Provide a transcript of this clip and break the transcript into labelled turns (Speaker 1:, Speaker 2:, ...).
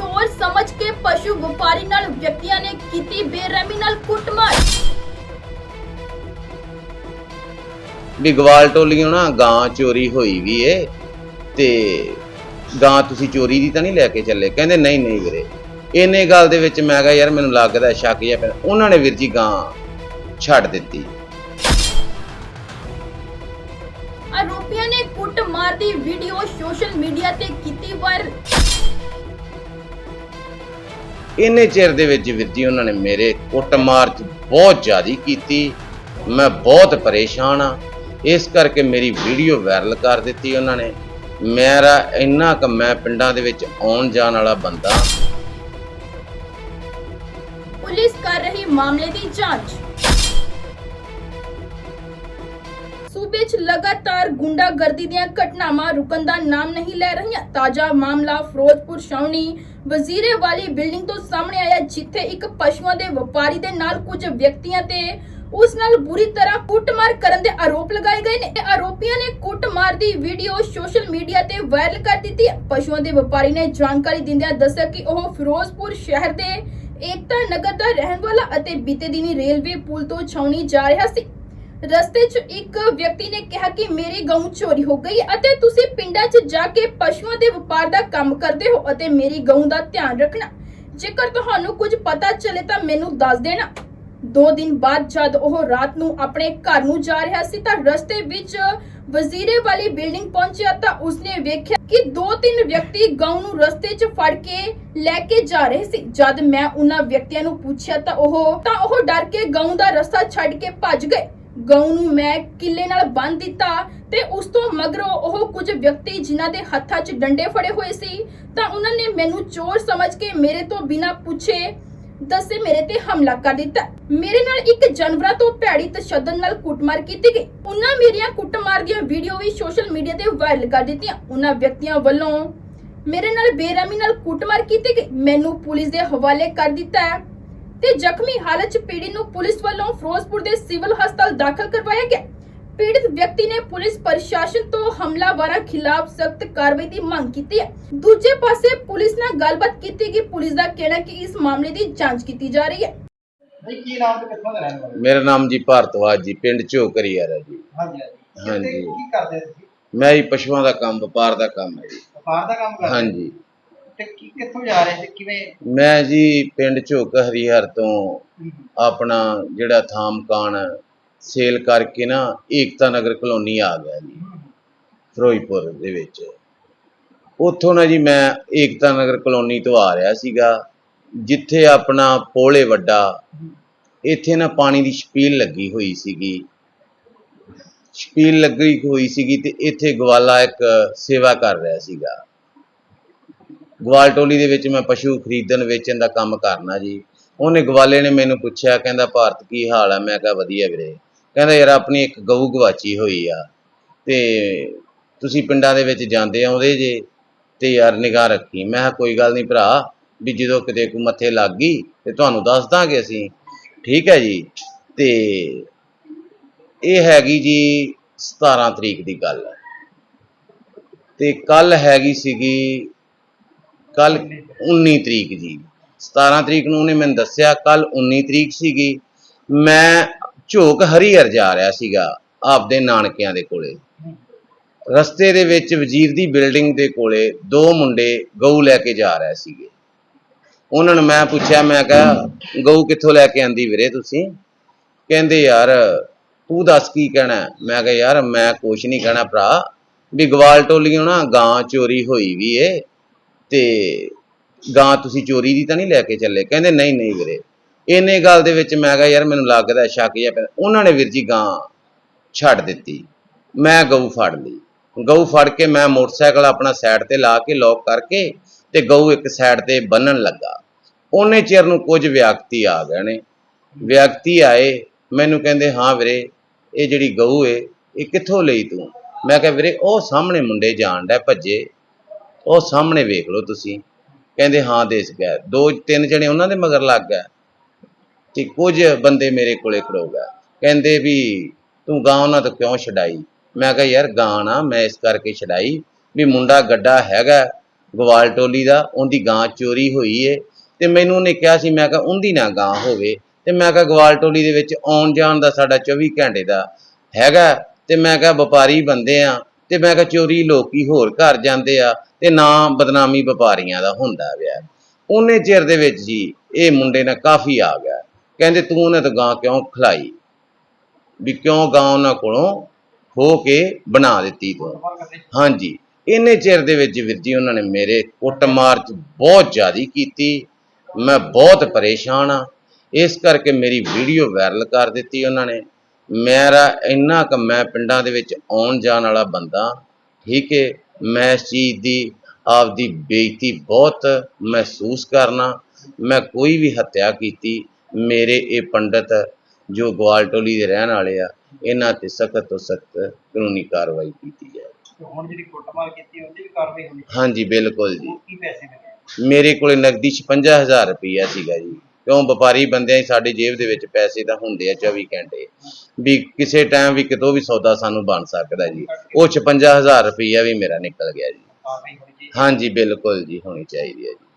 Speaker 1: ਚੋਰ ਸਮਝ ਕੇ ਪਸ਼ੂ ਵਪਾਰੀ ਨਾਲ ਵਿਅਕਤੀਆਂ ਨੇ ਕੀਤੀ ਬੇਰਹਿਮੀ ਨਾਲ ਕੁੱਟਮਾਰ।
Speaker 2: ਵੀ ਗਵਾਲ ਟੋਲੀਆਂ ਨਾ ਗਾਂ ਚੋਰੀ ਹੋਈ ਵੀ ਏ ਤੇ ਗਾਂ ਤੁਸੀਂ ਚੋਰੀ ਦੀ ਤਾਂ ਨਹੀਂ ਲੈ ਕੇ ਚੱਲੇ। ਕਹਿੰਦੇ ਨਹੀਂ ਨਹੀਂ ਵੀਰੇ। ਇੰਨੇ ਗੱਲ ਦੇ ਵਿੱਚ ਮੈਂ ਕਿਹਾ ਯਾਰ ਮੈਨੂੰ ਲੱਗਦਾ ਸ਼ੱਕ ਜਿਹਾ ਪਿਆ। ਉਹਨਾਂ ਨੇ ਵੀਰ ਜੀ ਗਾਂ ਛੱਡ ਦਿੱਤੀ।
Speaker 1: ਆਰੋਪੀਆਂ ਨੇ ਕੁੱਟਮਾਰ ਦੀ ਵੀਡੀਓ ਸੋਸ਼ਲ ਮੀਡੀਆ ਤੇ ਕੀਤੀ ਵਾਇਰਲ।
Speaker 2: ਇੰਨੇ ਚਿਰ ਦੇ ਵਿੱਚ ਵੀਰ ਜੀ, ਉਹਨਾਂ ਨੇ ਮੇਰੇ ਕੁੱਟਮਾਰ ਬਹੁਤ ਜ਼ਿਆਦੀ ਕੀਤੀ। ਮੈਂ ਬਹੁਤ ਪਰੇਸ਼ਾਨ ਆ ਇਸ ਕਰਕੇ ਮੇਰੀ ਵੀਡੀਓ ਵਾਇਰਲ ਕਰ ਦਿੱਤੀ ਉਹਨਾਂ ਨੇ। ਮੇਰਾ ਇੰਨਾ ਕਿ ਮੈਂ ਪਿੰਡਾਂ ਦੇ ਵਿੱਚ ਆਉਣ ਜਾਣ ਵਾਲਾ ਬੰਦਾ।
Speaker 1: ਪੁਲਿਸ ਕਰ ਰਹੀ ਮਾਮਲੇ ਦੀ ਜਾਂਚ। ਸੂਬੇ ਲਗਾਤਾਰ ਗੁੰਡਾਗਰਦੀ ਦੀਆਂ ਘਟਨਾਵਾਂ ਰੁਕਣ ਦਾ ਨਾਮ ਨਹੀਂ ਲੈ ਰਹੀਆਂ। ਤਾਜ਼ਾ ਮਾਮਲਾ ਫਿਰੋਜ਼ਪੁਰ ਛਾਉਣੀ ਵਜ਼ੀਰੇ ਵਾਲੀ ਬਿਲਡਿੰਗ ਤੋਂ ਸਾਹਮਣੇ ਆਇਆ, ਜਿੱਥੇ ਇੱਕ ਪਸ਼ੂਆਂ ਦੇ ਵਪਾਰੀ ਦੇ ਨਾਲ ਕੁਝ ਵਿਅਕਤੀਆਂ ਤੇ ਉਸ ਨਾਲ ਬੁਰੀ ਤਰ੍ਹਾਂ ਕੁੱਟਮਾਰ ਕਰਨ ਦੇ ਆਰੋਪ ਲਗਾਏ ਗਏ ਨੇ। ਆਰੋਪੀਆਂ ਨੇ ਕੁੱਟਮਾਰ ਦੀ ਵੀਡੀਓ ਸੋਸ਼ਲ ਮੀਡੀਆ ਤੇ ਵਾਇਰਲ ਕਰ ਦਿੱਤੀ। ਪਸ਼ੂਆਂ ਦੇ ਵਪਾਰੀ ਨੇ ਜਾਣਕਾਰੀ ਦਿੰਦਿਆਂ ਦੱਸਿਆ ਕਿ ਉਹ ਫਿਰੋਜ਼ਪੁਰ ਸ਼ਹਿਰ ਦੇ ਏਕਤਾ ਨਗਰ ਦਾ ਰਹਿਣ ਵਾਲਾ ਅਤੇ ਬੀਤੇ ਦਿਨੀ ਰੇਲਵੇ ਪੁਲ ਤੋਂ ਛਾਉਣੀ ਜਾ ਰਿਹਾ ਸੀ। ਰਸਤੇ 'ਚ ਇੱਕ ਵਿਅਕਤੀ ਨੇ ਕਿਹਾ ਕਿ ਮੇਰੀ ਗਊ ਚੋਰੀ ਹੋ ਗਈ ਅਤੇ ਤੁਸੀਂ ਪਿੰਡਾਂ 'ਚ ਜਾ ਕੇ ਪਸ਼ੂਆਂ ਦੇ ਵਪਾਰ ਦਾ ਕੰਮ ਕਰਦੇ ਹੋ ਅਤੇ ਮੇਰੀ ਗਊ ਦਾ ਧਿਆਨ ਰੱਖਣਾ। ਜੇਕਰ ਤੁਹਾਨੂੰ ਕੁਝ ਪਤਾ ਚੱਲੇ ਤਾਂ ਮੈਨੂੰ ਦੱਸ ਦੇਣਾ। ਦੋ ਦਿਨ ਬਾਅਦ ਜਦ ਉਹ ਰਾਤ ਨੂੰ ਆਪਣੇ ਘਰ ਨੂੰ ਜਾ ਰਿਹਾ ਸੀ ਤਾਂ ਰਸਤੇ ਵਿੱਚ ਵਜ਼ੀਰੇ ਵਾਲੀ ਬਿਲਡਿੰਗ ਪਹੁੰਚਿਆ ਤਾਂ ਉਸਨੇ ਵੇਖਿਆ ਕਿ ਦੋ ਤਿੰਨ ਵਿਅਕਤੀ ਗਊ ਨੂੰ ਰਸਤੇ 'ਚ ਫੜ ਕੇ ਲੈ ਕੇ ਜਾ ਰਹੇ ਸੀ। ਜਦ ਮੈਂ ਉਹਨਾਂ ਵਿਅਕਤੀਆਂ ਨੂੰ ਪੁੱਛਿਆ ਤਾਂ ਉਹ ਤਾਂ ਉਹ ਡਰ ਕੇ ਗਾਉਂ ਦਾ ਰਸਤਾ ਛੱਡ ਕੇ ਭੱਜ ਗਏ। ਗਊ ਨੂੰ ਮੈਂ ਕਿੱਲੇ ਨਾਲ ਬੰਨ ਦਿੱਤਾ ਤੇ ਉਸ ਤੋਂ ਮਗਰੋਂ ਉਹ ਕੁਝ ਵਿਅਕਤੀ ਜਿਨ੍ਹਾਂ ਦੇ ਹੱਥਾਂ 'ਚ ਡੰਡੇ ਫੜੇ ਹੋਏ ਸੀ, ਤਾਂ ਉਹਨਾਂ ਨੇ ਮੈਨੂੰ ਚੋਰ ਸਮਝ ਕੇ ਮੇਰੇ ਤੋਂ ਬਿਨਾਂ ਪੁੱਛੇ, ਦੱਸੇ ਮੇਰੇ ਤੇ ਹਮਲਾ ਕਰ ਦਿੱਤਾ। ਮੇਰੇ ਨਾਲ ਇੱਕ ਜਾਨਵਰਾਂ ਤੋਂ ਭੈੜੀ ਤਸ਼ੱਦਦ ਨਾਲ ਕੁੱਟਮਾਰ ਕੀਤੀ ਗਈ। ਉਹਨਾਂ ਮੇਰੀਆਂ ਕੁੱਟਮਾਰ ਦੀਆਂ ਵੀਡੀਓ ਵੀ ਸੋਸ਼ਲ ਮੀਡੀਆ ਤੇ ਵਾਇਰਲ ਕਰ ਦਿੱਤੀਆਂ। ਉਹਨਾਂ ਵਿਅਕਤੀਆਂ ਵੱਲੋਂ ਮੇਰੇ ਨਾਲ ਬੇਰਹਿਮੀ ਨਾਲ ਕੁੱਟਮਾਰ ਕੀਤੀ ਗਈ। ਮੈਨੂੰ ਪੁਲਿਸ ਦੇ ਹਵਾਲੇ ਕਰ ਦਿੱਤਾ। ਤੇ ਜ਼ਖਮੀ ਹਾਲਤ 'ਚ ਪੀੜਿਤ ਨੂੰ ਪੁਲਿਸ ਵੱਲੋਂ ਫਿਰੋਜ਼ਪੁਰ ਦੇ ਸਿਵਲ ਹਸਪਤਾਲ ਦਾਖਲ ਕਰਵਾਇਆ ਗਿਆ। ਪੀੜਿਤ ਵਿਅਕਤੀ ਨੇ ਪੁਲਿਸ ਪ੍ਰਸ਼ਾਸਨ ਤੋਂ ਹਮਲਾਵਰਾਂ ਖਿਲਾਫ ਸਖਤ ਕਾਰਵਾਈ ਦੀ ਮੰਗ ਕੀਤੀ ਹੈ। ਦੂਜੇ ਪਾਸੇ ਪੁਲਿਸ ਨਾਲ ਗੱਲਬਾਤ ਕੀਤੀ ਗਈ। ਪੁਲਿਸ ਦਾ ਕਹਿਣਾ ਕਿ ਇਸ ਮਾਮਲੇ ਦੀ ਜਾਂਚ ਕੀਤੀ ਜਾ ਰਹੀ ਹੈ।
Speaker 3: ਬਈ ਕੀ ਨਾਮ ਤੇ ਕਿੱਥੋਂ ਦੇ ਰਹਿਣ ਵਾਲੇ
Speaker 2: ਮੇਰਾ ਨਾਮ ਜੀ ਭਾਰਤਵਾਜ ਜੀ ਪਿੰਡ ਝੋਕਰੀ ਆ ਜੀ।
Speaker 3: ਹਾਂਜੀ ਕੀ ਕਰਦੇ
Speaker 2: ਮੈਂ ਜੀ ਪਸ਼ੂਆਂ ਦਾ ਕੰਮ ਵਪਾਰ ਦਾ ਕੰਮ ਹੈ ਜੀ।
Speaker 3: ਵਪਾਰ ਦਾ ਕੰਮ ਕਰਦੇ ਹੋ?
Speaker 2: ਹਾਂਜੀ।
Speaker 3: ਕੀ ਕਿੱਥੋਂ ਜਾ ਰਹੇ ਤੇ ਕਿਵੇਂ?
Speaker 2: ਮੈਂ ਜੀ ਪਿੰਡ ਝੋਕ ਹਰੀਹਰ ਤੋਂ ਆਪਣਾ ਜਿਹੜਾ ਥਾਂ ਮਕਾਨ ਸੇਲ ਕਰਕੇ ਨਾ ਏਕਤਾ ਨਗਰ ਕਲੋਨੀ ਆ ਗਿਆ ਜੀ ਫਿਰੋਜ਼ਪੁਰ ਦੇ ਵਿੱਚ। ਉੱਥੋਂ ਨਾ ਜੀ ਮੈਂ ਏਕਤਾ ਨਗਰ ਕਲੋਨੀ ਤੋਂ ਆ ਰਿਹਾ ਸੀਗਾ ਜਿੱਥੇ ਆਪਣਾ ਪੋਲੇ ਵੱਡਾ ਇੱਥੇ ਨਾ ਪਾਣੀ ਦੀ ਛਪੀਲ ਲੱਗੀ ਹੋਈ ਸੀਗੀ। ਛਪੀਲ ਲੱਗੀ ਹੋਈ ਸੀਗੀ ਤੇ ਇੱਥੇ ਗਵਾਲਾ ਇੱਕ ਸੇਵਾ ਕਰ ਰਿਹਾ ਸੀਗਾ। ਗਵਾਲ ਟੋਲੀ ਦੇ ਵਿੱਚ ਮੈਂ ਪਸ਼ੂ ਖਰੀਦਣ, ਵੇਚਣ ਦਾ ਕੰਮ ਕਰਨਾ ਜੀ। ਉਹਨੇ ਗਵਾਲੇ ਨੇ ਮੈਨੂੰ ਪੁੱਛਿਆ, ਕਹਿੰਦਾ, ਭਾਰਤ ਕੀ ਹਾਲ ਆ? ਮੈਂ ਕਿਹਾ, ਵਧੀਆ ਵੀਰੇ। ਕਹਿੰਦਾ, ਯਾਰ, ਆਪਣੀ ਇੱਕ ਗਊ ਗਵਾਚੀ ਹੋਈ ਆ ਤੇ ਤੁਸੀਂ ਪਿੰਡਾਂ ਦੇ ਵਿੱਚ ਜਾਂਦੇ ਆਉਂਦੇ ਜੇ ਤੇ ਯਾਰ, ਨਿਗਾਹ ਰੱਖੀ। ਮੈਂ ਕਿਹਾ, ਕੋਈ ਗੱਲ ਨਹੀਂ ਭਰਾ, ਵੀ ਜਦੋਂ ਕਿਤੇ ਕੋ ਮੱਥੇ ਲੱਗ ਗਈ ਤੇ ਤੁਹਾਨੂੰ ਦੱਸ ਦਾਂਗੇ ਅਸੀਂ। ਠੀਕ ਹੈ ਜੀ। ਤੇ ਇਹ ਹੈਗੀ ਜੀ 17 ਤਰੀਕ ਦੀ ਗੱਲ ਤੇ ਕੱਲ ਹੈਗੀ ਸੀਗੀ ਕੱਲ 19 ਤਰੀਕ ਜੀ। 17 ਤਰੀਕ ਨੂੰ ਉਹਨੇ ਮੈਨੂੰ ਦੱਸਿਆ ਕੱਲ 19 ਤਰੀਕ ਸੀਗੀ। ਮੈਂ ਝੋਕ ਹਰੀਹਰ ਜਾ ਰਿਹਾ ਸੀਗਾ ਆਪਦੇ ਨਾਨਕਿਆਂ ਦੇ ਕੋਲੇ। ਰਸਤੇ ਦੇ ਵਿੱਚ ਵਜ਼ੀਰ ਦੀ ਬਿਲਡਿੰਗ ਦੇ ਕੋਲੇ ਦੋ ਮੁੰਡੇ ਗਊ ਲੈ ਕੇ ਜਾ ਰਹੇ ਸੀਗੇ। ਉਹਨਾਂ ਨੂੰ ਮੈਂ ਪੁੱਛਿਆ, ਮੈਂ ਕਿਹਾ, ਗਊ ਕਿੱਥੋਂ ਲੈ ਕੇ ਆਂਦੀ ਵੀਰੇ ਤੁਸੀਂ? ਕਹਿੰਦੇ, ਯਾਰ, ਤੂੰ ਦੱਸ ਕੀ ਕਹਿਣਾ ਮੈਂ ਕਿਹਾ, ਯਾਰ, ਮੈਂ ਕੁਛ ਨਹੀਂ ਕਹਿਣਾ ਭਰਾ। ਵੀ ਗਵਾਲ ਟੋਲੀਓ ਨਾ ਗਾਂ ਚੋਰੀ ਹੋਈ ਵੀ ਏ। ਤੇ ਗਾਂ ਤੁਸੀਂ ਚੋਰੀ ਦੀ ਤਾਂ ਨਹੀਂ ਲੈ ਕੇ ਚੱਲੇ। ਕਹਿੰਦੇ, ਨਹੀਂ ਨਹੀਂ ਵੀਰੇ। ਇੰਨੇ ਗੱਲ ਦੇ ਵਿੱਚ ਮੈਂ ਕਿਹਾ, ਯਾਰ, ਮੈਨੂੰ ਲੱਗਦਾ ਸ਼ੱਕ ਜਿਹਾ ਪਿਆ। ਉਹਨਾਂ ਨੇ ਵੀਰ ਜੀ ਗਾਂ ਛੱਡ ਦਿੱਤੀ। ਮੈਂ ਗਊ ਫੜ ਲਈ। ਗਊ ਫੜ ਕੇ ਮੈਂ ਮੋਟਰਸਾਈਕਲ ਆਪਣਾ ਸਾਈਡ ਤੇ ਲਾ ਕੇ ਲੌਕ ਕਰਕੇ ਤੇ ਗਊ ਇੱਕ ਸਾਈਡ ਤੇ ਬੰਨਣ ਲੱਗਾ। ਉਹਨੇ ਚਿਰ ਨੂੰ ਕੁਝ ਵਿਅਕਤੀ ਆ ਗਏ ਨੇ। ਵਿਅਕਤੀ ਆਏ, ਮੈਨੂੰ ਕਹਿੰਦੇ, ਹਾਂ ਵੀਰੇ, ਇਹ ਜਿਹੜੀ ਗਊ ਏ, ਇਹ ਕਿੱਥੋਂ ਲਈ ਤੂੰ? ਮੈਂ ਕਿਹਾ, ਵੀਰੇ, ਉਹ ਸਾਹਮਣੇ ਮੁੰਡੇ ਜਾਣ ਡੈ ਭੱਜੇ। ਉਹ ਸਾਹਮਣੇ ਵੇਖ ਲਓ ਤੁਸੀਂ। ਕਹਿੰਦੇ, ਹਾਂ, ਦੇਸ ਗਿਆ। ਦੋ, ਤਿੰਨ ਜਣੇ ਉਹਨਾਂ ਦੇ ਮਗਰ ਲੱਗ ਗਏ ਤੇ ਕੁਝ ਬੰਦੇ ਮੇਰੇ ਕੋਲੇ ਖੜੋ ਗਏ। ਕਹਿੰਦੇ ਵੀ, ਤੂੰ ਗਾਂ ਉਹਨਾਂ ਤੋਂ ਕਿਉਂ ਛਡਾਈ? ਮੈਂ ਕਿਹਾ, ਯਾਰ ਗਾਂ ਨਾ, ਮੈਂ ਇਸ ਕਰਕੇ ਛਡਾਈ ਵੀ ਮੁੰਡਾ ਗੱਡਾ ਹੈਗਾ ਗਵਾਲ ਟੋਲੀ ਦਾ, ਉਹਦੀ ਗਾਂ ਚੋਰੀ ਹੋਈ ਏ ਤੇ ਮੈਨੂੰ ਉਹਨੇ ਕਿਹਾ ਸੀ, ਮੈਂ ਕਿਹਾ, ਉਹਦੀ ਨਾ ਗਾਂ ਹੋਵੇ। ਤੇ ਮੈਂ ਕਿਹਾ, ਗਵਾਲ ਟੋਲੀ ਦੇ ਵਿੱਚ ਆਉਣ ਜਾਣ ਦਾ ਸਾਡਾ 24 ਘੰਟੇ ਦਾ ਹੈਗਾ ਤੇ ਮੈਂ ਕਿਹਾ, ਵਪਾਰੀ ਬੰਦੇ ਆ ਤੇ ਮੈਂ ਕਿਹਾ ਚੋਰੀ ਲੋਕੀ ਹੋਰ ਘਰ ਜਾਂਦੇ ਆ ਤੇ ਨਾ ਬਦਨਾਮੀ ਵਪਾਰੀਆਂ ਦਾ ਹੁੰਦਾ ਵਿਆ ਉਹਨੇ ਚਿਰ ਦੇ ਵਿੱਚ ਜੀ ਇਹ ਮੁੰਡੇ ਨਾਲ ਕਾਫੀ ਆ ਗਿਆ। ਕਹਿੰਦੇ ਤੂੰ ਉਹਨੇ ਤਾਂ ਗਾਂ ਕਿਉਂ ਖਲਾਈ? ਵੀ ਕਿਉਂ ਗਾਂ ਉਹਨਾਂ ਕੋਲੋਂ ਖੋ ਕੇ ਬਣਾ ਦਿੱਤੀ ਤੂੰ? ਹਾਂਜੀ। ਇੰਨੇ ਚਿਰ ਦੇ ਵਿੱਚ ਵੀਰ ਜੀ ਉਹਨਾਂ ਨੇ ਮੇਰੇ ਕੁੱਟਮਾਰ ਚ ਬਹੁਤ ਜ਼ਿਆਦੀ ਕੀਤੀ। ਮੈਂ ਬਹੁਤ ਪਰੇਸ਼ਾਨ ਆ। ਇਸ ਕਰਕੇ ਮੇਰੀ ਵੀਡੀਓ ਵਾਇਰਲ ਕਰ ਦਿੱਤੀ ਉਹਨਾਂ ਨੇ। ਮੇਰਾ ਇੰਨਾ ਕੁ ਮੈਂ ਪਿੰਡਾਂ ਦੇ ਵਿੱਚ ਆਉਣ ਜਾਣ ਵਾਲਾ ਬੰਦਾ ਠੀਕ ਹੈ ਮੈਂ ਇਸ ਚੀਜ਼ ਦੀ ਆਪਦੀ ਬੇਇੱਜ਼ਤੀ ਬਹੁਤ ਮਹਿਸੂਸ ਕਰਨਾ ਮੈਂ ਕੋਈ ਵੀ ਹੱਤਿਆ ਕੀਤੀ ਮੇਰੇ ਇਹ ਪੰਡਤ ਜੋ ਗਵਾਲ ਟੋਲੀ ਦੇ ਰਹਿਣ ਵਾਲੇ ਆ ਇਹਨਾਂ ਤੇ ਸਖਤ ਤੋਂ ਸਖਤ ਕਾਨੂੰਨੀ ਕਾਰਵਾਈ ਕੀਤੀ ਜਾਏ।
Speaker 3: ਤੇ ਹੁਣ ਜਿਹੜੀ ਕੁੱਟਮਾਰ ਕੀਤੀ ਉਹਦੀ ਵੀ ਕਾਰਵਾਈ ਹੋਣੀ
Speaker 2: ਹਾਂਜੀ ਬਿਲਕੁਲ ਜੀ।
Speaker 3: ਕੀ ਪੈਸੇ ਮਿਲੇ?
Speaker 2: ਮੇਰੇ ਕੋਲੇ ਨਗਦੀ 55000 ਰੁਪਈਆ ਸੀਗਾ ਜੀ। ਕਿਉਂ ਵਪਾਰੀ ਬੰਦਿਆਂ ਹੀ ਸਾਡੀ ਜੇਬ ਦੇ ਵਿੱਚ ਪੈਸੇ ਤਾਂ ਹੁੰਦੇ ਆ 24 ਘੰਟੇ। ਵੀ ਕਿਸੇ ਟਾਈਮ ਵੀ ਕਿਤੋਂ ਵੀ ਸੌਦਾ ਸਾਨੂੰ ਬਣ ਸਕਦਾ ਜੀ। ਉਹ 55000 ਰੁਪਈਆ ਵੀ ਮੇਰਾ ਨਿਕਲ ਗਿਆ ਜੀ। ਹਾਂਜੀ, ਬਿਲਕੁਲ ਜੀ, ਹੋਣੀ ਚਾਹੀਦੀ ਹੈ ਜੀ।